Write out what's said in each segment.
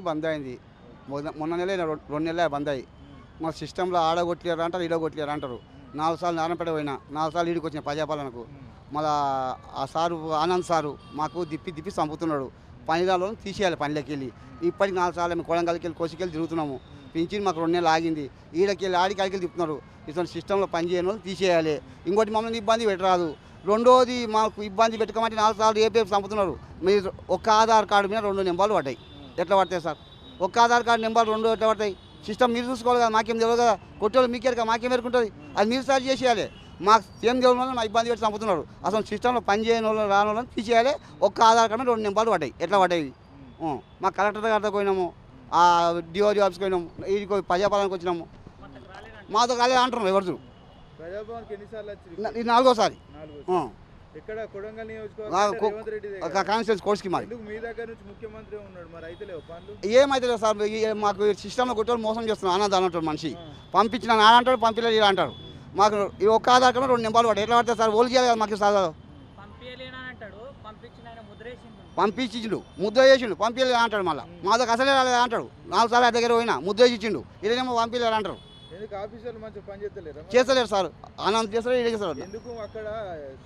అయింది బంద్ అయింది. మొన్న నెల రెండు నెలలే బంద్ అయ్యి. మా సిస్టంలో ఆడ కొట్టలేరు అంటారు ఈడ కొట్టలేరు అంటారు. నాలుగు సార్లు నారాయణపేట పోయినా నాలుగు సార్లు ఈడికి వచ్చిన ప్రజాపాలనకు. మళ్ళా ఆ సారు ఆనంద్ సారు మాకు దిప్పి దిప్పి చంపుతున్నాడు. పనిరాలో తీసేయాలి పనిలోకి వెళ్ళి. ఇప్పటికి నాలుగు సార్లు మేము కొడంగల్కి వెళ్ళి కోసికెళ్ళి తిరుగుతున్నాము. పింఛన్ మాకు రెండు నెలలు ఆగింది. ఈడకి వెళ్ళి ఆడికి ఆడికి తిప్పుతున్నారు. ఇటువంటి సిస్టంలో పని చేయని వాళ్ళు తీసేయాలి. ఇంకోటి మమ్మల్ని ఇబ్బంది పెట్టరాదు. రెండోది మాకు ఇబ్బంది పెట్టుకోమంటే నాలుగు సార్లు ఏ పేరు చంపుతున్నారు. మీరు ఒక్క ఆధార్ కార్డు మీద రెండు నెంబర్లు పడ్డాయి. ఎట్లా పడతాయి సార్? ఒక్క ఆధార్ కార్డు నెంబర్ రెండు ఎట్లా పడతాయి? సిస్టమ్ మీరు చూసుకోవాలి కదా మాకేం తెలియదు కదా. కొట్టేవాళ్ళు మీకే కదా మాకేం ఎరుకుంటుంది? అది మీరు సార్ చేసేయాలి. మాకు ఏం తెలియని వాళ్ళు మా ఇబ్బంది పెట్టి చంపుతున్నారు. అసలు సిస్టంలో పని చేయని వాళ్ళు రాని వాళ్ళని తీసేయాలి. ఒక్క ఆధార్ కార్డు రెండు నెంబర్లు పడ్డాయి. ఎట్లా పడ్డాయి. మా కలెక్టర్ గారితో పోయినాము. ఆ డిఓడి ఆఫీస్కి పోయినాము. ఇది ప్రజాపాలనకి వచ్చినాము. మాతో కాలేదు అంటున్నారు ఎవరు ఇది నాలుగోసారి. ఎక్కడ కొడంగల్ నియోజకవర్గం కాన్స్టిట్యూన్స్ కోర్స్కి మాది. మీ దగ్గర నుంచి ముఖ్యమంత్రి ఉన్నాడు మరి? అయితే ఏమైతే సార్ మాకు సిస్టంలో కొట్టేవాళ్ళు మోసం చేస్తున్నాం అన్నది అన్నట్టు మనిషి. పంపించిన నా అంటాడు పంపించలేదు ఇలా అంటారు మాకు ఈ ఒక్క ఆధార్ కార్డు రెండు నెంబర్లు పడ్డాయి. ఎట్లా పడతాయి సార్? ఓలు చేయాలి కదా మాకు సార్ అంటాడు పంపించిండు ముద్ర చేసిండు పంపించలేదు అంటాడు మళ్ళీ. మా దగ్గర అసలే రాలేదు అంటాడు. నాలుగు సార్లు దగ్గర పోయినా ముద్ర ఇచ్చిండు ఇదేమో పంపించలేదు అంటారు చేస్తలేరా సార్. ఆనంద్ చేస్తారు ఎందుకు అక్కడ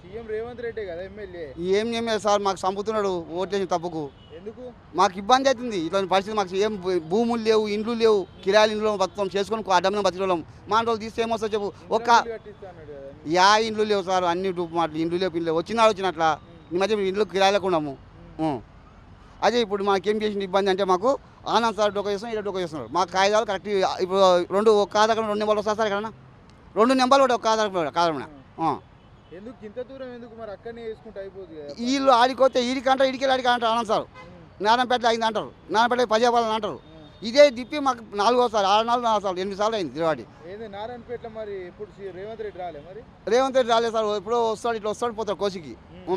సీఎం రేవంత్ రెడ్డి కదా ఎమ్మెల్యే? ఏం సార్ మాకు చంపుతున్నాడు ఓట్లేసిన తప్పుకు. ఎందుకు? మాకు ఇబ్బంది అవుతుంది. ఇట్లాంటి పరిస్థితి మాకు ఏం భూములు లేవు ఇండ్లు లేవు కిరాయిలు ఇండ్లు బతుకుతాం చేసుకొని అడ్డమైన బతికోలేం మా రోజులు తీస్తే ఏమొస్తా చెప్పు. ఒక్క యా ఇండ్లు లేవు సార్ అన్ని మాటలు ఇండ్లు లేవు ఇండ్లు వచ్చినాడు వచ్చినట్లా. ఈ మధ్య ఇండ్లు కిరాయిలకు ఉన్నాము. ఉం. అదే ఇప్పుడు మాకేం చేసిన ఇబ్బంది అంటే మాకు ఆనంద్ సార్ డొక్క చేస్తున్నాం ఇక్కడ డొక్క చేస్తున్నారు మా కాగితాలు కరెక్ట్ ఇప్పుడు రెండు ఒక కార్డు రెండు నెంబర్లు వస్తారు సార్ ఇక్కడ రెండు నెంబర్లు కూడా ఒక ఆధార్ కార్డు కాదు ఎందుకు ఇంత దూరం ఎందుకు మరి అక్కడనే వేసుకుంటే అయిపోతుంది వీళ్ళు ఆడిపోతే ఈడికంటారు ఇడికి ఆడికి అంటారు ఆనంద్ సార్. నారాయణపేట అయింది అంటారు నారాయణపేట ప్రజాపాలన అంటారు. ఇదే దిప్పి మాకు నాలుగో సార్ ఆరు నాలుగు నాలుగు సార్లు ఎనిమిది సార్లు అయింది తిరువాడి ఏంది నారాయణపేటలో మరి ఇప్పుడు రేవంత్ రెడ్డి రాలే మరి? రేవంత్ రెడ్డి రాలేదు సార్ ఇప్పుడు వస్తాడు ఇట్లా వస్తాడు పోతాడు కోసికి.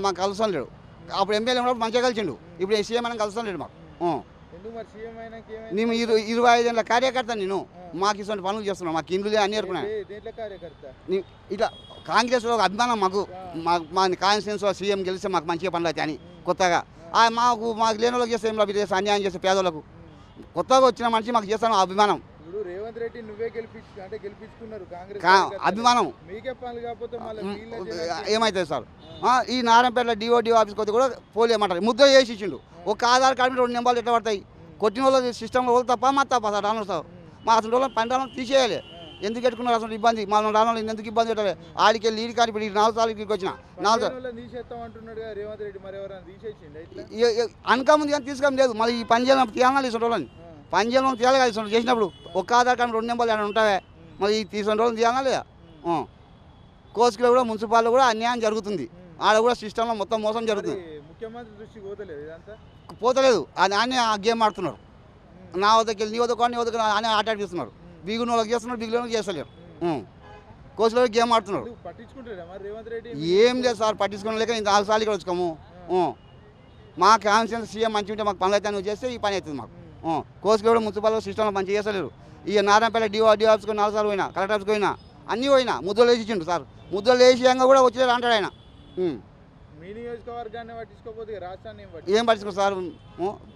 మాకు కలుస్తాను లేడు. అప్పుడు ఎమ్మెల్యే ఉన్నప్పుడు మంచిగా కలిసిండు. ఇప్పుడు సీఎం అని కలుస్తాను లేడు మాకు. నేను ఇరవై ఐదు ఏళ్ళ కార్యకర్త నేను. మాకు ఇటువంటి పనులు చేస్తున్నాను మాకు ఇండ్లు అన్నీ ఏర్పడినాయి. ఇట్లా కాంగ్రెస్లో ఒక అభిమానం మాకు. మా మా కాన్స్టిట్యూన్స్ సీఎం గెలిస్తే మాకు మంచిగా పనులు అవుతాయి అని కొత్తగా. ఆ మాకు మాకు లేని వాళ్ళకి చేస్తే ఏం లాభం? చేస్తే అన్యాయం చేస్తే పేదలకు కొత్తగా వచ్చిన మనిషి మాకు చేస్తాను అభిమానం. రేవంత్ రెడ్డి నువ్వే గెలిపించు అంటే గెలిపించుకున్నారు కాంగ్రెస్. అభిమానం. మీకే పనులు కాకపోతే మళ్ళీ మ్, వీళ్ళ జనానికి- ఏమవుతుంది సార్? ఈ నారాయణపేట డిఓడి ఆఫీస్కి వస్తే కూడా పోలీ ఏమంటారు ముద్ర చేసి ఇచ్చిండు ఒక ఆధార్ కార్డు మీద రెండు నెంబర్లు ఎట్లా పడతాయి? కొట్టిన వాళ్ళు సిస్టంలో వాళ్ళు తప్ప మా తప్ప సార్ రాను సార్. మా. అసలు వాళ్ళని పని రాను తీసేయాలి. ఎందుకు పెట్టుకున్నారు అసలు ఇబ్బంది? మనం రాను ఎందుకు ఇబ్బంది పెట్టాలి? ఆడికి వెళ్ళి ఈడికి ఆడి ఇప్పుడు ఈ నాలుగు సార్లు ఇక్కడికి వచ్చిన. నాలుగు సార్లు. పదిహేను వాళ్ళని తీసేస్తాం అంటున్నాడు కదా రేవంత్ రెడ్డి మరి ఎవరైనా తీసేసిండు ఇట్లా? ఏ- ఏ- అనకా ముందు కానీ తీసుకొని లేదు. మళ్ళీ ఈ పని చేయాలని తీయాలని వాళ్ళని. పని చేయాలని తీయాలి కదా చేసినప్పుడు. ఒక్క ఆధార్ కార్డు రెండు నెంబర్లు ఏమైనా ఉంటావే? మరి ఈ తీసుకున్న రోజులు తీయాలా లేదా. కోసుకులో కూడా మున్సిపాల్లో కూడా అన్యాయం జరుగుతుంది. ఆడ కూడా సిస్టంలో మొత్తం మోసం జరుగుతుంది. పోతలేదు ఆనే ఆ గేమ్ ఆడుతున్నారు. నా వద్దకి వెళ్ళి నీ వద్దకు నీ వద్దకు ఆనే ఆట ఆడిపిస్తున్నారు. బిగున వాళ్ళకి చేస్తున్నారు బిగుల చేస్తలేరు. కోసులో గేమ్ ఆడుతున్నారు. ఏం లేదు సార్ పట్టించుకుని లేక ఇంత నాలుగు సార్లు ఇక్కడ వచ్చుకోము. మా కాన్స్టిట్యూన్స్ సీఎం మంచి ఉంటే మాకు పనులు అయితే నువ్వు చేస్తే ఈ పని అవుతుంది మాకు. కోసుకు కూడా మున్సిపల్ సిస్టంలో మంచి చేస్తలేరు ఇక నారాయణపేట డిఓ డిఓ ఆఫీస్కి నాలుగు సార్లు పోయినా కలెక్టర్ ఆఫీస్కి పోయినా అన్నీ పోయినా ముద్దలు వేసి ఇచ్చిండు సార్. ముద్దలు వేసియంగా కూడా వచ్చేది అంటాడు ఆయన. ఏం పట్టి ఏం పట్టించుకో సార్?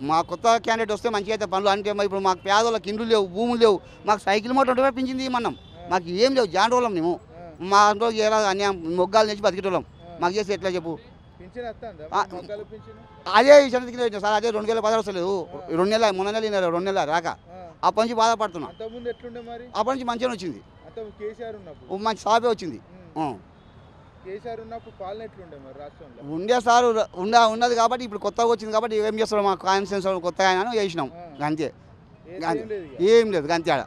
మా కొత్త క్యాండిడేట్ వస్తే మంచిగా అయితే పనులు అంటే ఇప్పుడు మాకు పేదోళ్ళకి ఇండ్లు లేవు భూములు లేవు మాకు సైకిల్ మోటార్ ఉంటే పించింది మనం మాకు ఏం లేవు జాండోళ్ళం మేము. మా అంట్లో ఎలా అన్యాయం మొగ్గాలు నుంచి బతికేటోళ్ళం. మాకు చేసి ఎట్లా చెప్పు? అదే వచ్చిన సార్ అదే రెండు వేల పదహారు వస్తలేదు రెండు నెలల మొన్న నెల రెండు నెలల రాక. అప్పటి నుంచి బాధపడుతున్నా. అప్పటి నుంచి మంచిగా వచ్చింది. మంచి సాపే వచ్చింది. ఉండే సార్ ఉండ ఉన్నది కాబట్టి ఇప్పుడు కొత్తగా వచ్చింది కాబట్టి ఏం చేస్తాడు మా కాన్సెన్స్ కొత్తగా ఆయన చేసినాం అంతే గాంధీ. ఏం లేదు. ఏం లేదు అంతే ఆడ.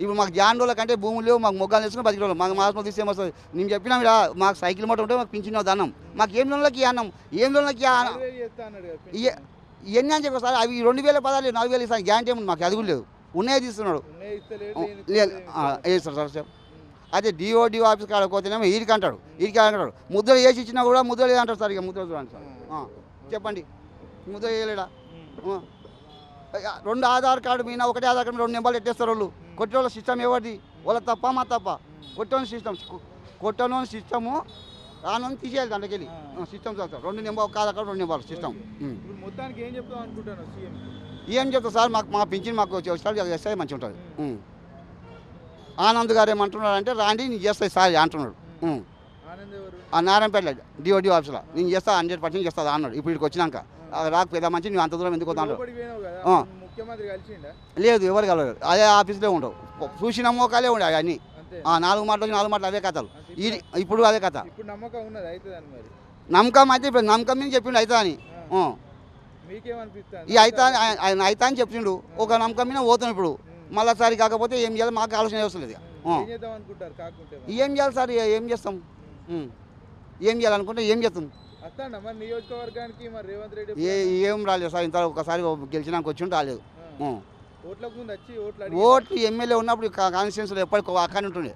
ఇప్పుడు మాకు జాండోళ్ళ కంటే భూములు లేవు మాకు మొగ్గాలు వేసుకుని బతికేవాళ్ళం మాకు మాసం తీస్తే ఏమొస్తుంది నేను చెప్పినా ఇలా మాకు సైకిల్ మోటార్ ఉంటే మాకు పింఛన్ దానం మాకు ఏం లోన్లకి అన్నం? ఏం లోన్లకి. ఇవన్నీ అని చెప్పి సార్ అవి రెండు వేల పదాలు నాలుగు వేలు ఇస్తాను. గ్యారంటీ ఏముంది? మాకు అది లేదు. ఉన్నాయే తీస్తున్నాడు. Sir sir sir. అదే డిఓ ఆఫీస్ కాడ పోతేనేమో ఈడికి అంటాడు. ఈడికి అంటాడు. ముద్ర వేసి ఇచ్చినా కూడా ముద్ర లేదంటారు సార్ ఇక. ముద్ర చూడండి సార్. చెప్పండి. ముద్ర వేయలేడా? రెండు ఆధార్ కార్డు మీద ఒకటే ఆధార్ కార్డు రెండు నెంబర్లు ఎట్టేస్తారు వాళ్ళు. కొట్టే వాళ్ళ సిస్టమ్ ఎవరిది? వాళ్ళ తప్ప మా తప్ప. కొట్టని సిస్టమ్. కొట్టను సిస్టము రాను తీసేయాలి దాంట్లోకి వెళ్ళి. సిస్టమ్ చదువుతారు రెండు నెంబర్ ఆధార్ కార్డు రెండు నెంబర్లు సిస్టమ్. మొత్తానికి ఏం చెప్తాం అనుకుంటాను సీఎం? ఏం చెప్తా సార్? మాకు మా పింఛన్ మాకు వచ్చి వచ్చి చేస్తే మంచిగా ఉంటుంది. ఆనంద్ గారు ఏమంటున్నాడు అంటే రాండి నేను చేస్తాయి సార్ అంటున్నాడు. ఆ నారాయణపేట డిఓడి ఆఫీస్లో. నేను చేస్తా హండ్రెడ్ పర్సెంట్ చేస్తా అన్నాడు. ఇప్పుడు ఇక్కడికి వచ్చినాక. ఆ, రాకు పెద్ద మంచి నువ్వు అంత దూరం ఎందుకు వద్దా ముఖ్యమంత్రి కలిసిండా? లేదు ఎవరు కలవలేదు. అదే ఆఫీస్లో ఉండవు చూసిన మోకాలే ఉండే అవన్నీ. నాలుగు మాటలు వచ్చి నాలుగు మాటలు అవే కథలు. ఇప్పుడు అదే కథ. ఇప్పుడు నమ్మకం ఉన్నది అవుతుందని మరి? నమ్మకం అయితే ఇప్పుడు నమ్మకం మీద చెప్పిండు అవుతా అని. ఈ అయితా ఆయన అయితా అని చెప్పిండు. ఒక నమ్మకం మీద పోతాం ఇప్పుడు. మళ్ళీ సారి కాకపోతే ఏం చేయాలి? మాకు ఆలోచన ఆ. ఏం చేయాలి సార్? ఏ- చేస్తాం. ఏం చేయాలనుకుంటే ఏం చేస్తాం? వస్తాడా మరి నియోజకవర్గానికి మరి రేవంత్ రెడ్డి ఏ ఏం రాలేదు సార్ ఇంత ఒకసారి గెలిచినాక వచ్చి రాలేదు. ఆ. ఉం. ఓట్లకు ముందు వచ్చి ఓట్లు ఎమ్మెల్యే ఉన్నప్పుడు కాన్స్టిట్యూన్సీలో ఎప్పటికో అక్కడ ఉంటుండే.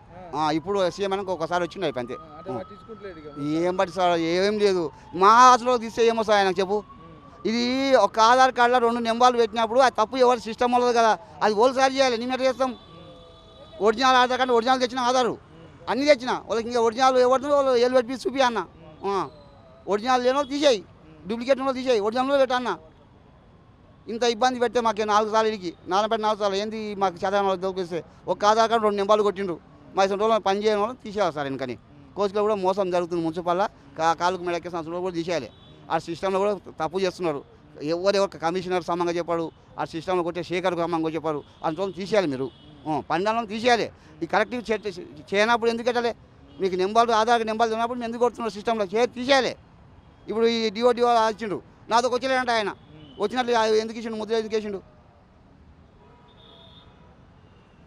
ఇప్పుడు సీఎం అనక ఒకసారి వచ్చిండు అయిపోయి అంతే ఏం బట్టి సార్ ఏం లేదు. మా హాస్టల్లో తీస్తే ఏమో సార్ ఆయనకు చెప్పు. ఇది ఒక ఆధార్ కార్డులో రెండు నెంబర్లు పెట్టినప్పుడు అది తప్పు ఎవరు సిస్టమ్ ఉండదు కదా. అది ఓళ్ళు సార్ చేయాలి నేను ఎట్లా చేస్తాం. ఒరిజినల్ ఆధార్ కార్డు ఒరిజినల్ తెచ్చిన ఆధారు. అన్నీ తెచ్చిన. వాళ్ళకి ఇంకా ఒరిజినల్ ఎవరితో వాళ్ళు ఏళ్ళు పెట్టి చూపి అన్న. ఒరిజినల్ లేని వాళ్ళు తీసేయి. డూప్లికేట్ వాళ్ళు తీసేయి. ఒరిజినల్ పెట్ట అన్న. ఇంత ఇబ్బంది పెడితే మాకు నాలుగు సార్లు ఇడికి. నాలుగు పెట్టి నాలుగు సార్లు. ఏంది మాకు చదవని దొరికిస్తే? ఒక ఆధార్ కార్డు రెండు నెంబర్లు కొట్టిండ్రు. మా ఇసంటి వాళ్ళు పని చేయని వాళ్ళు తీసేయాలి సార్ వెనుకని. కోచ్లో కూడా మోసం జరుగుతుంది మున్సిపల్ కాళ్ళకు మెడకే సంవత్సరంలో కూడా తీసేయాలి. ఆ సిస్టంలో కూడా తప్పు చేస్తున్నారు. ఎవరెవరు కమిషనర్ సమంగా చెప్పాడు. ఆ సిస్టంలో కొట్టే శేఖర్ సమంగా చెప్పారు అందులో తీసేయాలి మీరు. పండాలను తీసేయాలి. ఈ కరెక్టివ్ చేయనప్పుడు ఎందుకు పెట్టాలి? మీకు నెంబర్లు ఆధార్ నెంబర్లు ఉన్నప్పుడు ఎందుకు కొడుతున్నారు సిస్టంలో? చే తీసేయాలి. ఇప్పుడు ఈ డిఓ డిఓ ఇచ్చిండు నాతో వచ్చలేదంట ఆయన. వచ్చినట్లు ఎందుకు ఇచ్చిండు? ముద్ర ఎందుకు వేసిండు?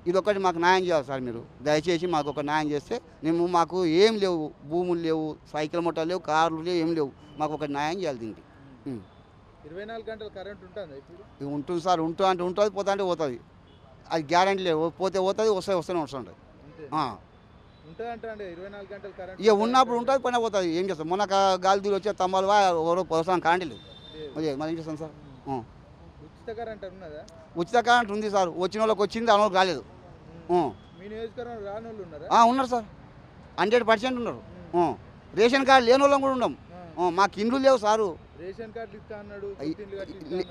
ఇది ఒక్కటి మాకు న్యాయం చేయాలి సార్ మీరు. దయచేసి మాకు ఒక న్యాయం చేస్తే మేము మాకు ఏం లేవు. భూములు లేవు సైకిల్ మోటార్లు లేవు కార్లు లేవు ఏం లేవు. మాకు ఒక న్యాయం చేయాలి దీనికి. ఇరవై నాలుగు గంటలు కరెంట్ ఉంటుందా ఉంటుంది సార్ ఉంటుంది అంటే ఉంటుంది పోతా అంటే పోతుంది. అది గ్యారంటీ లేవు పోతే పోతుంది వస్తే వస్తూనే వస్తుంటుంది. ఇక ఉన్నప్పుడు ఉంటుంది పైన పోతుంది. ఏం చేస్తాం? మొన్న గాలి దూరి వచ్చే తమ్మాలు ఎవరో లేదు. అదే మరి ఏం చేస్తాం సార్. ఉచిత కరెంట్ ఉంది సార్. వచ్చిన వాళ్ళకి వచ్చింది రాలేదు. రాని వాళ్ళు ఉన్నారా? సార్. హండ్రెడ్ పర్సెంట్ ఉన్నారు. రేషన్ కార్డు లేని వాళ్ళం కూడా ఉన్నాం. మాకు ఇండ్లు లేవు సారు. రేషన్ ఇస్తా అన్నాడు.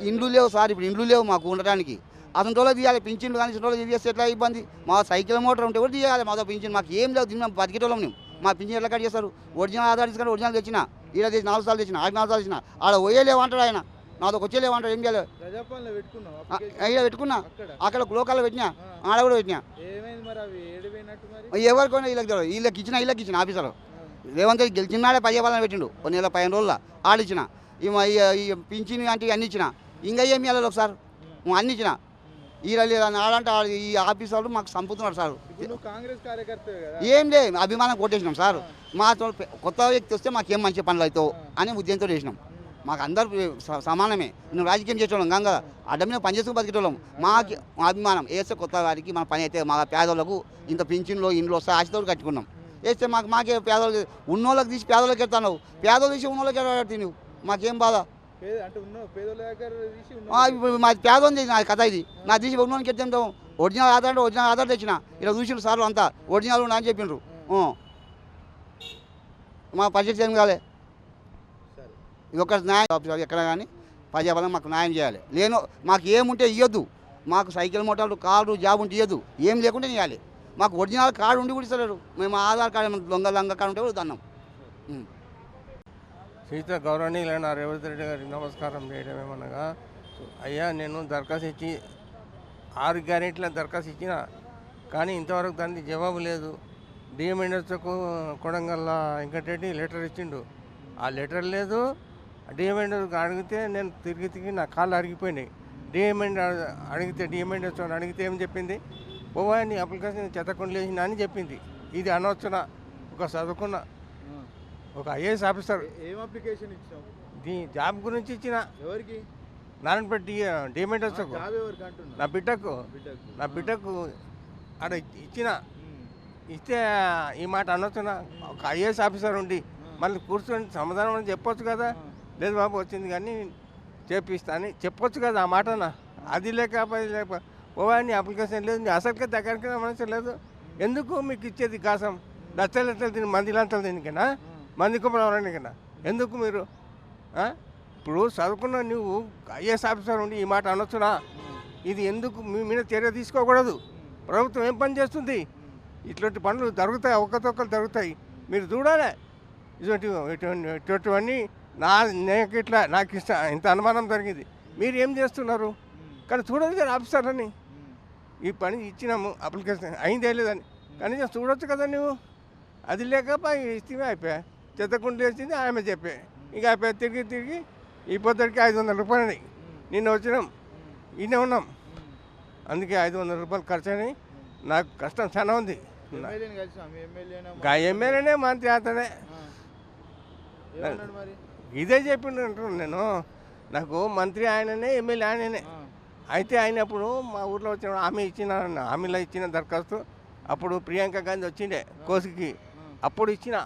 ఇండ్లు లేవు సార్ ఇప్పుడు ఇండ్లు లేవు మాకు ఉండటానికి. అతని రోజులు తీయాలి పింఛన్లు కానీ రోజులు తీసేస్తే ఎట్లా ఇబ్బంది? మా సైకిల్ మోటార్ ఉంటే కూడా తీయాలి మాతో పింఛన్ మాకు ఏం లేవు దీన్ని బతికేటోళ్ళం మేము. మా పింఛన్ ఎట్లా కట్ చేస్తారు? ఒరిజినల్ ఆధార్ తీసుకొని ఒరిజినల్ తెచ్చిన ఈడ తెచ్చి నాలుగు సార్లు తెచ్చిన ఆరు నాలుగు సార్లు తెచ్చిన. ఆడ పోయేలేమంటాడు ఆయన. నాతో వచ్చేలేమంటాడు ఏం చేయాలి? ప్రజాపాలన పెట్టుకున్నాం. అక్కడ? లోకల్లో పెట్టినా. ఆడ కూడా పెట్టినా. ఎవరికైనా వీళ్ళకి వీళ్ళకి ఇచ్చిన వీళ్ళకి ఇచ్చిన ఆఫీసర్. రేవంత్ గెలిచినాడే పది వాళ్ళని పెట్టిండు. కొన్ని నెల పదిహేను రోజుల ఆడిచ్చిన. పింఛన్ అంటే అన్ని ఇచ్చిన. ఇంకా ఏమి ఇవ్వాలి ఒకసారి. అన్ని ఇచ్చిన. ఈ ఆడంటే ఆడ- ఈ ఆఫీస్ వాళ్ళు మాకు చంపుతున్నారు సార్. కదా. ఏం లే అభిమానం కొట్టేసినాం సార్. మా కొత్త వ్యక్తి వస్తే మాకేం మంచి పనులు అవుతావు అని ఉద్యమంతో చేసినాం. మాకు అందరు సమానమే. నువ్వు రాజకీయం చేసేవాళ్ళం గంగ. అడ్డ మీద పనిచేస్తూ బతికేటోళ్ళం. మాకి అభిమానం. వేస్తే కొత్త వారికి మన పని అయితే మా పేదోళ్ళకు ఇంత పింఛన్లో ఇండ్లు వస్తే ఆశతో కట్టుకున్నాం. వేస్తే మాకు మాకే పేదోళ్ళకి ఉన్నోళ్ళకి తీసి పేదోళ్ళకి ఎడతాను పేదోళ్ళు తీసి ఉన్నోళ్ళకి ఎడతావు నువ్వు? మాకేం బాధ? పేద అంటే ఉన్న పేదోళ్ళ దగ్గర తీసి ఉన్న ఆ, ఇప్పుడు మా పేదోంది నా కథ ఇది. నా తీసి ఉన్నోనికి ఎత్తాం ఒరిజినల్ ఆధార్ అంటే ఒరిజినల్ ఆధార్ తెచ్చిన. ఇలా చూసిన సార్లు అంతా. ఒరిజినల్ ఉన్నా అని చెప్పిండ్రు. మా పరిస్థితి ఏం కాలే. ఇది ఒక న్యాయం ఎక్కడ కానీ ప్రజాబలం మాకు న్యాయం చేయాలి. లేను మాకు ఏముంటే ఇవ్వద్దు మాకు సైకిల్ మోటార్లు కార్డు జాబ్ ఉంటే ఇవ్వద్దు ఏం లేకుండా ఇవ్వాలి మాకు ఒరిజినల్ కార్డు ఉండి కూడా ఇస్తలేరు. మేము ఆధార్ కార్డు దొంగ లంగ కార్డు ఉంటే కూడా దన్నాం. ఉం. సీత గౌరవనీయులైన రేవంత్ రెడ్డి గారికి నమస్కారం చేయడం ఏమనగా అయ్యా నేను దరఖాస్తు ఇచ్చి ఆరు గ్యారెంటీల దరఖాస్తు ఇచ్చిన కానీ ఇంతవరకు దానికి జవాబు లేదు. డిఎం ఇండస్ట్రీకు కొడంగల్ వెంకటరెడ్డి లెటర్ ఇచ్చిండు. ఆ లెటర్ లేదు. డిఎంఎన్ఎస్ అడిగితే నేను తిరిగి తిరిగి నా కాళ్ళు అరిగిపోయినాయి. డిఎం అడిగితే డిఎంఎన్ఎస్ అడిగితే ఏం చెప్పింది? పోవా నీ అప్లికేషన్ చెత్తకుండా లేచిన అని చెప్పింది. ఇది అనవచ్చున? ఒక చదువుకున్న ఒక ఐఏఎస్ ఆఫీసర్. ఏ- అప్లికేషన్ ఇచ్చినావు దీ జాబ్ గురించి ఇచ్చిన. ఎవరికి? నారాయణపేట అంటున్నా నా బిడ్డకు. నా బిడ్డకు. ఆడ ఇచ్చిన. ఇస్తే ఈ మాట అనొచ్చున? ఒక ఐఏఎస్ ఆఫీసర్ ఉండి మళ్ళీ కూర్చొని సమాధానం అని చెప్పొచ్చు కదా. లేదు బాబు వచ్చింది కానీ చేపిస్తా అని చెప్పొచ్చు కదా ఆ మాటన? అది లేక అది లేక ఓవా నీ అప్లికేషన్ లేదు నీ అసలుకే దగ్గరికి మనసు లేదు. ఎందుకు మీకు ఇచ్చేది కాసం? లక్షలు లక్షలు తిని మంది లంచాలు తినికనా మంది కుప్పడం కదా ఎందుకు మీరు? ఇప్పుడు చదువుకున్న నువ్వు ఐఏఎస్ ఆఫీసర్ ఉండి ఈ మాట అనొచ్చునా? ఇది ఎందుకు? మీ మీద చర్య తీసుకోకూడదు. ప్రభుత్వం ఏం పని చేస్తుంది? ఇట్లాంటి పనులు జరుగుతాయి ఒక్కతొక్కలు జరుగుతాయి. మీరు చూడాలి. ఇటువంటి ఇటువంటి ఇటువంటివన్నీ నా నాకు ఇట్లా నాకు ఇష్టం ఇంత అనుమానం జరిగింది. మీరు ఏం చేస్తున్నారు? కానీ చూడదు కదా ఆఫీసర్లని. ఈ పని ఇచ్చినాము అప్లికేషన్ అయిందే లేదని. కనీసం చూడొచ్చు కదా నువ్వు. అది లేక ఇస్తే అయిపోయా? చెత్తకుండా వేసింది ఆమె చెప్పే. ఇంకా తిరిగి తిరిగి ఈ పొద్దుడికి ఐదు వందల రూపాయలు అయినాయి. నిన్న వచ్చినాం ఈయన ఉన్నాం. అందుకే ఐదు వందల రూపాయలు ఖర్చు అయినాయి నాకు కష్టం చాలా ఉంది. ఎమ్మెల్యేని మంత్రి అతనే. ఇదే చెప్పిండు అంటున్నాను నేను. నాకు మంత్రి ఆయననే ఎమ్మెల్యే ఆయననే. అయితే ఆయన అప్పుడు మా ఊర్లో వచ్చిన హామీ ఇచ్చిన హామీలో ఇచ్చిన దరఖాస్తు అప్పుడు ప్రియాంక గాంధీ వచ్చిండే కోసికి. అప్పుడు ఇచ్చిన.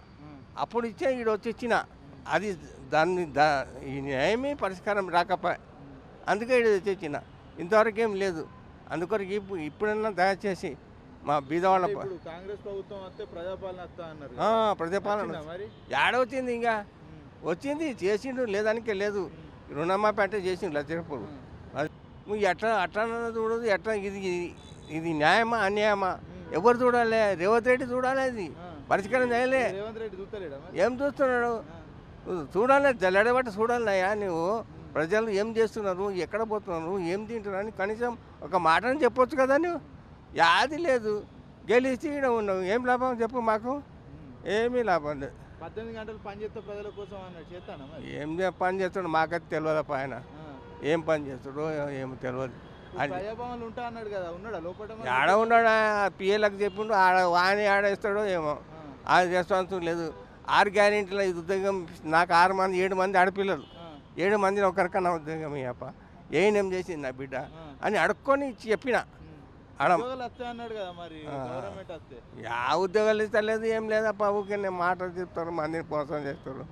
అప్పుడు ఇచ్చే ఈడ వచ్చి ఇచ్చిన అది దాన్ని దా ఈ ఏమీ పరిష్కారం రాకపోయా అందుకే ఈడ తెచ్చి ఇచ్చిన. ఇంతవరకు ఏం లేదు. అందుకొరకు ఇప్పుడు ఇప్పుడన్నా దయచేసి మా బీద వాళ్ళ అంటే ఇప్పుడు కాంగ్రెస్ ప్రభుత్వం వస్తే ప్రజాపాలన ఏడవచ్చింది ఇంకా? వచ్చింది చేసిండు లేదానికే లేదు. రుణమాపి అంటే చేసిండు అది నువ్వు ఎట్లా అట్లా చూడదు ఎట్లా ఇది ఇది న్యాయమా అన్యాయమా? ఎవరు చూడాలి? రేవంత్ రెడ్డి చూడాలి అది. పరిష్కారం చేయలే. ఏం చూస్తున్నాడు? చూడాలి జల్లడబట్టి చూడాలి అయ్యా నువ్వు ప్రజలు ఏం చేస్తున్నారు? ఎక్కడ పోతున్నారు? ఏం తింటున్నారు? అని కనీసం ఒక మాటని చెప్పొచ్చు కదా నువ్వు యాది లేదు. గెలిచి ఉన్నావు. ఏం లాభం చెప్పు మాకు? ఏమీ లాభం లేదు. పద్దెనిమిది గంటలు పని చేస్తే ప్రజల కోసం అన్నాడు ఏం పని చేస్తాడు? మాకైతే తెలియదప్ప ఆయన. ఏం పని చేస్తాడో ఏమో తెలియదు? ఆడ ఉన్నాడా పిఏలకు చెప్పిండు ఆడ వాని ఆడేస్తాడో ఏమో. ఆ, అది రెస్పాన్స్ లేదు. ఆరు గ్యారెంటీల ఇది ఉద్యోగం నాకు ఆరు మంది ఏడు మంది ఆడపిల్లలు. ఏడు మందిని ఒకరికన్నా ఉద్యోగం అప్ప. ఏం చేసింది నా బిడ్డ. అని అడుక్కొని చెప్పిన. ఉమ్. ఆడ ఉద్యోగాలు వస్తాయి అన్నాడు కదా మరి ఆ. ఉద్యోగాలు ఇస్తలేదు ఏం లేదప్ప ఊరికే మాటలు చెప్తారు మందిని మోసం చేస్తారు.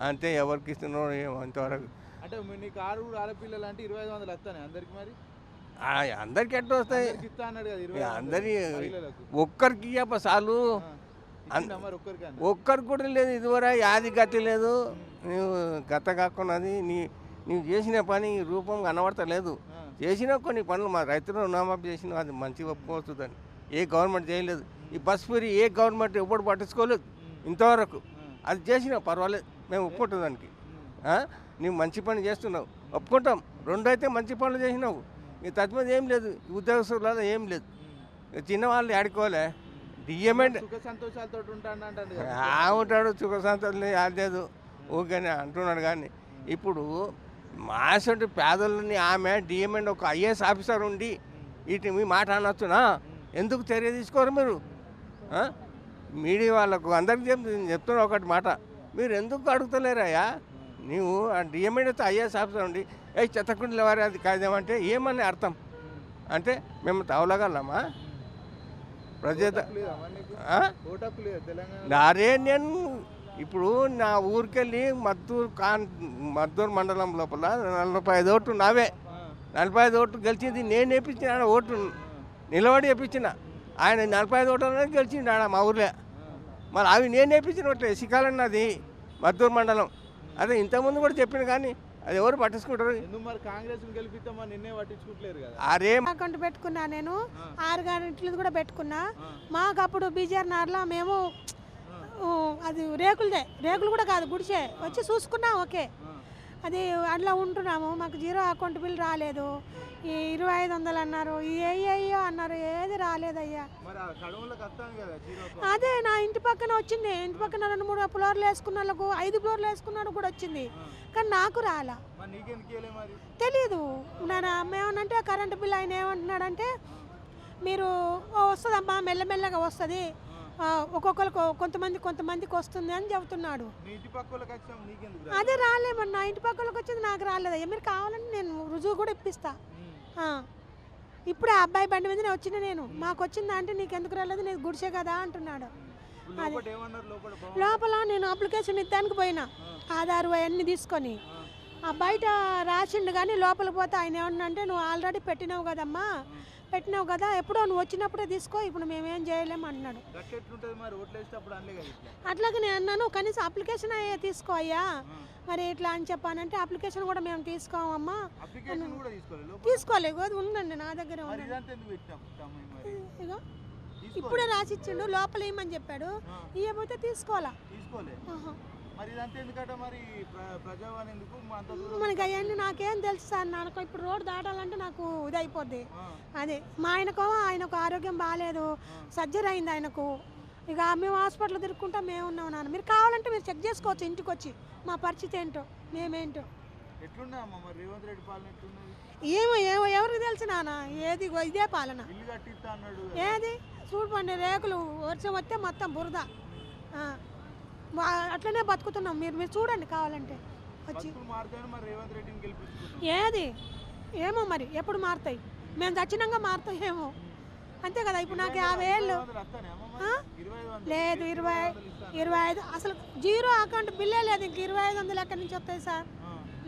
అంతే ఎవరికి ఇస్తున్నారో అంతవరకు. అంటే నీకు ఆరుగురు ఆడపిల్లలు అంటే ఇరవై ఐదు వందలు వస్తాయి అందరికి మరి? అందరికి ఎట్లా వస్తాయి? అందరి. ఒక్కరికి ఇయ్యప్ప చాలు. ఒక్కరికి కూడా లేదు ఇదివరకు యాది గతి లేదు. నువ్వు గత కాకున్నది నీ నువ్వు చేసిన పని రూపం కనబడతలేదు. చేసిన కొన్ని పనులు మా రైతులు రుణమాఫీ చేసిన అది మంచిగా ఒప్పుకోవచ్చు దాన్ని ఏ గవర్నమెంట్ చేయలేదు. ఈ బస్ ఫ్రీ ఏ గవర్నమెంట్ ఎప్పుడు పట్టించుకోలేదు. ఇంతవరకు. అది చేసినా పర్వాలేదు. మేము ఒప్పుకుంటాం దానికి? నువ్వు మంచి పని చేస్తున్నావు. ఒప్పుకుంటాం. రెండు అయితే మంచి పనులు చేసినావు. నీ తత్మది ఏం లేదు. ఉద్యోగస్తులలో ఏం లేదు. చిన్నవాళ్ళు ఆడుకోలే డిఎంఎడ్ సుఖ సంతోషాలతో ఉంటాడు సుఖ సంతోషం లేదు. ఊరికనే అంటున్నాడు కానీ ఇప్పుడు మాసంటి పేదలని ఆమె డిఎంఎండ్ ఒక ఐఏఎస్ ఆఫీసర్ ఉండి వీటి మీ మాట అనొచ్చునా? ఎందుకు చర్య తీసుకోరు మీరు? మీడియా వాళ్ళకు అందరికి చెప్ చెప్తున్నా ఒకటి మాట. మీరు ఎందుకు అడుగుతలేరయ్యా? నీవు ఆ డిఎంఎడ్ ఐఏఎస్ ఆఫీసర్ ఉండి ఏ చెత్తకుండల వారి అది కాదేమంటే ఏమని అర్థం? అంటే మేము తవలగలమా? ప్రజా లేదా నారే నేను ఇప్పుడు నా ఊరికెళ్ళి మద్దూరు కాన్ మద్దూరు మండలం లోపల నలభై ఐదు ఓట్లు నావే. నలభై ఐదు ఓట్లు గెలిచింది నేను వేపించిన ఆడ ఓటు నిలబడి వేపించిన. ఆయన నలభై ఐదు ఓట్లు అనేది గెలిచింది ఆడ మా ఊర్లో. మరి అవి నేను వేపించిన ఓట్లే. సికాలన్నది మద్దూరు మండలం. అదే ఇంతకుముందు కూడా చెప్పిన కానీ అది ఎవరు పట్టించుకుంటారు? మరి కాంగ్రెస్ నిన్నే కదా. అరే అకౌంట్ పెట్టుకున్నా నేను. ఆరు గంటలు కూడా పెట్టుకున్నా. మాకు అప్పుడు బీజేఆర్ నార్లో మేము అది రేకులదే రేకులు కూడా కాదు గుడిసే. వచ్చి చూసుకున్నా ఓకే. అది అట్లా ఉంటున్నాము మాకు జీరో అకౌంట్ బిల్ రాలేదు. ఈ ఇరవై ఐదు వందలు అన్నారు. ఈ అయ్యో అన్నారు. ఏది రాలేదయ్యా. అదే నా ఇంటి పక్కన వచ్చింది. ఇంటి పక్కన రెండు మూడు ఫ్లోర్లు వేసుకున్న వాళ్ళకు ఐదు ఫ్లోర్లు వేసుకున్నాడు కూడా వచ్చింది. కానీ నాకు రాలా. తెలీదు. నేను ఏమనంటే కరెంటు బిల్ ఆయన ఏమంటున్నాడంటే మీరు "ఓ, వస్తుందమ్మా మెల్లమెల్లగా వస్తుంది. ఒక్కొక్కరికి కొంతమంది కొంతమందికి వస్తుంది అని చెబుతున్నాడు. అదే రాలే మరి నా ఇంటి పక్కలకు వచ్చింది నాకు రాలేదు మీరు కావాలంటే నేను రుజువు కూడా ఇప్పిస్తా. ఆ. ఇప్పుడే ఆ అబ్బాయి బండి మీదనే వచ్చిన నేను. మాకు వచ్చిందా అంటే నీకు ఎందుకు రాలేదు నీకు గుడిసే కదా అంటున్నాడు. లోపల నేను అప్లికేషన్ ఇద్దానికి పోయినా. ఆధార్ అవన్నీ తీసుకొని. ఆ. బయట రాసిండు కానీ లోపలికి పోతే ఆయన ఏమన్నా అంటే నువ్వు ఆల్రెడీ పెట్టినావు కదమ్మా. పెట్టినావు కదా ఎప్పుడో నువ్వు వచ్చినప్పుడే తీసుకో ఇప్పుడు మేమేం చేయలేము అన్నాడు అట్లాగే నేను అన్నాను కనీసం అప్లికేషన్ అయ్యే తీసుకో అయ్యా. మరి ఇట్లా అని చెప్పానంటే అప్లికేషన్ కూడా మేము తీసుకోమమ్మా తీసుకోలేదు అది ఉందండి నా దగ్గర ఇగో. ఇప్పుడే రాసిచ్చిండు లోపల ఏమని చెప్పాడు? ఆ, ఇవ్వకపోతే తీసుకోవాలా. మరి ఇదంతా ఎందుకంటే మరి ప్ర- ప్రజావాణి ఎందుకు? మా అంత దూరం మనకి అవన్నీ నాకేం తెలుసు సార్. నాకు ఇప్పుడు రోడ్డు దాటాలంటే నాకు ఇది అయిపోద్ది. అదే. మా ఆయనకు ఆయనకు ఆరోగ్యం బాగాలేదు సర్జరీ అయింది ఆయనకు. ఇక మేము హాస్పిటల్ తిరుక్కుంటా మేము ఉన్నాం నాన్న. మీరు కావాలంటే మీరు చెక్ చేసుకోవచ్చు ఇంటికి వచ్చి మా పరిస్థితి ఏంటో మేమేంటో. ఏమో ఏమో ఎవరికి తెలుసు నాన్న. ఏది ఇదే పాలన. ఏది? చూడండి రేకులు వర్షం వస్తే మొత్తం బురద. అట్లనే బతుకుతున్నాం. మీరు మీరు చూడండి కావాలంటే. వచ్చి. ఏది ఏమో మరి ఎప్పుడు మారుతాయి? మేము దక్షిణంగా మారుతాయి ఏమో అంతే కదా ఇప్పుడు నాకు యాభై ఏళ్ళు? లేదు ఇరవై ఇరవై ఐదు అసలు జీరో అకౌంట్ బిల్లే లేదు ఇంక ఇరవై ఐదు వందలు ఎక్కడి నుంచి వస్తాయి సార్?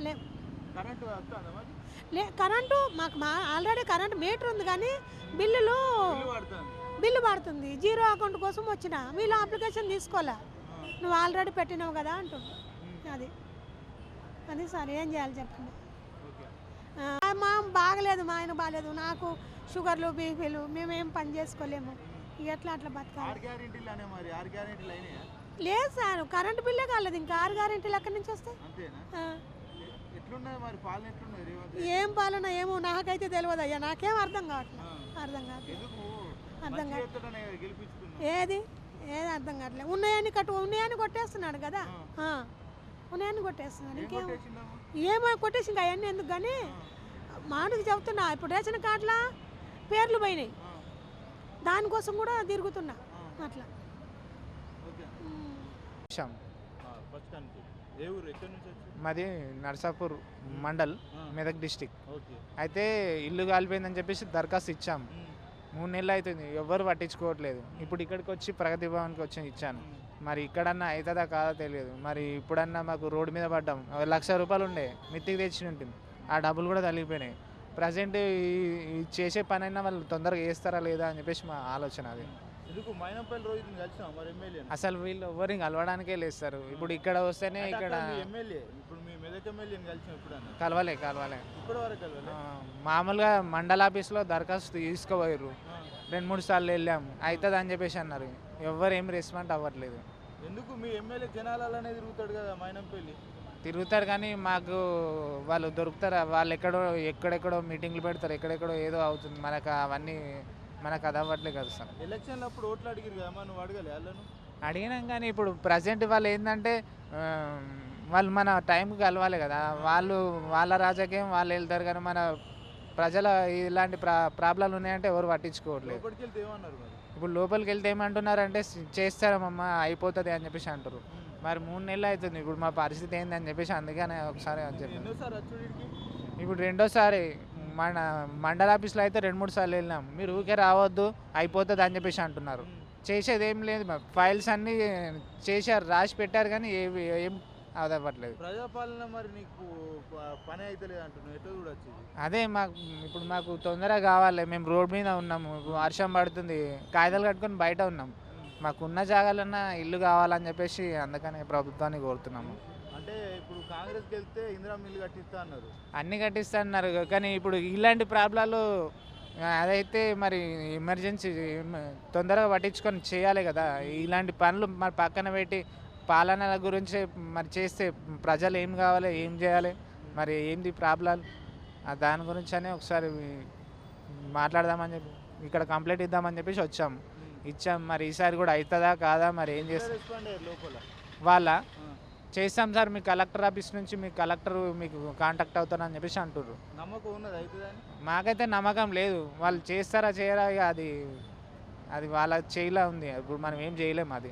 లే. కరెంట్ వస్తుందా మరి? లే కరెంటు మాకు మా ఆల్రెడీ కరెంట్ మీటర్ ఉంది కానీ బిల్లులు బిల్లు పడుతుంది. జీరో అకౌంట్ కోసం వచ్చిన. వీళ్ళు అప్లికేషన్ తీసుకోలే నువ్వు ఆల్రెడీ పెట్టినావు కదా అంటుంది అది. అది సార్ ఏం చేయాలి చెప్పండి. మా బాగలేదు మా ఆయన బాగలేదు. నాకు షుగర్లు బీపీలు మేమేం పని చేసుకోలేము. ఎట్లా అట్లా బతకాలి? లేదు సార్ కరెంటు బిల్లే కాలేదు. ఇంకా ఆరు గ్యారెంటీలు ఎక్కడి నుంచి వస్తాయి? ఏం పాలన ఏమో నాకైతే తెలియదు అయ్యా. నాకేం అర్థం కావట్లేదు. అర్థం కావట్లేదు. అర్థం గెలిపించుకున్నాం ఏది? ఏది అర్థం కావట్లేదు ఉన్నాయని కట్టు ఉన్నాయని కొట్టేస్తున్నాడు కదా. ఆ, ఉన్నాయని కొట్టేస్తున్నాడు. ఇంకేం? ఏమో కొట్టేసి ఇంకా అవన్నీ ఎందుకు కానీ మాటకు చెప్తున్నా ఇప్పుడు రేషన్ కార్డుల పేర్లు పోయినాయి. దానికోసం కూడా తిరుగుతున్నా. అట్లా. మాది నర్సాపూర్ మండల్ మెదక్ డిస్టిక్. ఓకే. అయితే ఇల్లు కాలిపోయిందని చెప్పేసి దరఖాస్తు ఇచ్చాం. ఉమ్, మూడు నెలలు అవుతుంది. ఎవ్వరు పట్టించుకోవట్లేదు. ఇప్పుడు ఇక్కడికి వచ్చి ప్రగతి భవన్కి వచ్చి ఇచ్చాను. మరి ఇక్కడన్నా అవుతుందా కాదో తెలియదు. మరి ఇప్పుడన్నా మాకు రోడ్డు మీద పడ్డాం. లక్ష రూపాయలు ఉండే. మిత్తికి తెచ్చి ఉంటుంది ఆ డబ్బులు కూడా తగిలిపోయినాయి ప్రజెంట్ ఈ చేసే పని అయినా వాళ్ళు తొందరగా చేస్తారా లేదా అని చెప్పేసి మా ఆలోచన అది. అసలు వీళ్ళు ఎవరిని కలవడానికే లేస్తారు ఇప్పుడు ఇక్కడ వస్తేనే ఇక్కడ కలవలే కలవలే. మామూలుగా మండల ఆఫీస్లో దరఖాస్తు తీసుకుపోయారు రెండు మూడు సార్లు వెళ్ళాము. అవుతుంది అని చెప్పేసి అన్నారు. ఎవ్వరు ఏం రెస్పాండ్ అవ్వట్లేదు. ఎందుకు? మీ ఎమ్మెల్యే జనాలనే తిరుగుతాడు కదా మైనంపల్లి. తిరుగుతారు కానీ మాకు వాళ్ళు దొరుకుతారు? వాళ్ళు ఎక్కడో ఎక్కడెక్కడో మీటింగ్లు పెడతారు. ఎక్కడెక్కడో ఏదో అవుతుంది. మనకు అవన్నీ మనకు అది అవ్వట్లేదు కదా సార్. ఎలక్షన్లు అప్పుడు ఓట్లు అడిగిరు కదా నువ్వు అడగలే వాళ్ళను? అడిగినాం కానీ ఇప్పుడు ప్రజెంట్ వాళ్ళు ఏంటంటే వాళ్ళు మన టైంకి కలవాలి కదా. వాళ్ళు వాళ్ళ రాజకీయం వాళ్ళు వెళ్తారు కానీ మన ప్రజల ఇలాంటి ప్రా ప్రాబ్లాలు ఉన్నాయంటే ఎవరు పట్టించుకోవట్లేదు. ఇప్పుడు లోపలికి వెళ్తే ఏమంటున్నారంటే "స్- చేస్తారమ్మా అయిపోతుంది అని చెప్పేసి అంటారు. మరి మూడు నెలలు అవుతుంది. ఇప్పుడు మా పరిస్థితి ఏందని చెప్పేసి అందుకనే ఒకసారి అని వచ్చుడికి ఇప్పుడు రెండోసారి మన మండల ఆఫీస్లో అయితే రెండు మూడు సార్లు వెళ్ళినాం. మీరు ఊరికే రావద్దు అయిపోతుంది అని చెప్పేసి అంటున్నారు. చేసేది ఏం లేదు ఫైల్స్ అన్నీ చేశారు రాసి పెట్టారు కానీ ఏవి ఏం అదవ్వట్లేదు ప్రజాపాలన మరి నీకు పని అయితే అంటున్నావు. ఎట్లా చూడొచ్చు? అదే మాకు ఇప్పుడు మాకు తొందరగా కావాలి. మేము రోడ్ మీద ఉన్నాము. వర్షం పడుతుంది. కాగితాలు కట్టుకొని బయట ఉన్నాం మాకు ఉన్న జాగాలన్నా ఇల్లు కావాలని చెప్పేసి అందుకనే ప్రభుత్వాన్ని కోరుతున్నాము. అంటే ఇప్పుడు కాంగ్రెస్కి వెళ్తే ఇందిరా మిల్లు కట్టిస్తా అన్నారు. అన్నీ కట్టిస్తున్నారు కానీ ఇప్పుడు ఇలాంటి ప్రాబ్లాలు అదైతే మరి ఎమర్జెన్సీ తొందరగా పట్టించుకొని చేయాలి కదా. ఇలాంటి పనులు మరి పక్కన పెట్టి పాలన గురించి మరి చేస్తే ప్రజలు ఏం కావాలి ఏం చేయాలి మరి ఏంది ప్రాబ్లాలు? ఆ దాని గురించి అని ఒకసారి మాట్లాడదామని చెప్పి ఇక్కడ కంప్లైంట్ ఇద్దామని చెప్పేసి వచ్చాం. ఇచ్చాం మరి ఈసారి కూడా అవుతుందా కాదా మరి ఏం చేస్తాం? వాళ్ళ. చేస్తాం సార్ మీ కలెక్టర్ ఆఫీస్ నుంచి మీ కలెక్టర్ మీకు కాంటాక్ట్ అవుతానని చెప్పేసి అంటుర్రు. మాకైతే నమ్మకం లేదు. వాళ్ళు చేస్తారా చేయరా ఇక అది అది వాళ్ళ చేయిలా ఉంది. ఇప్పుడు మనం ఏం చేయలేము అది.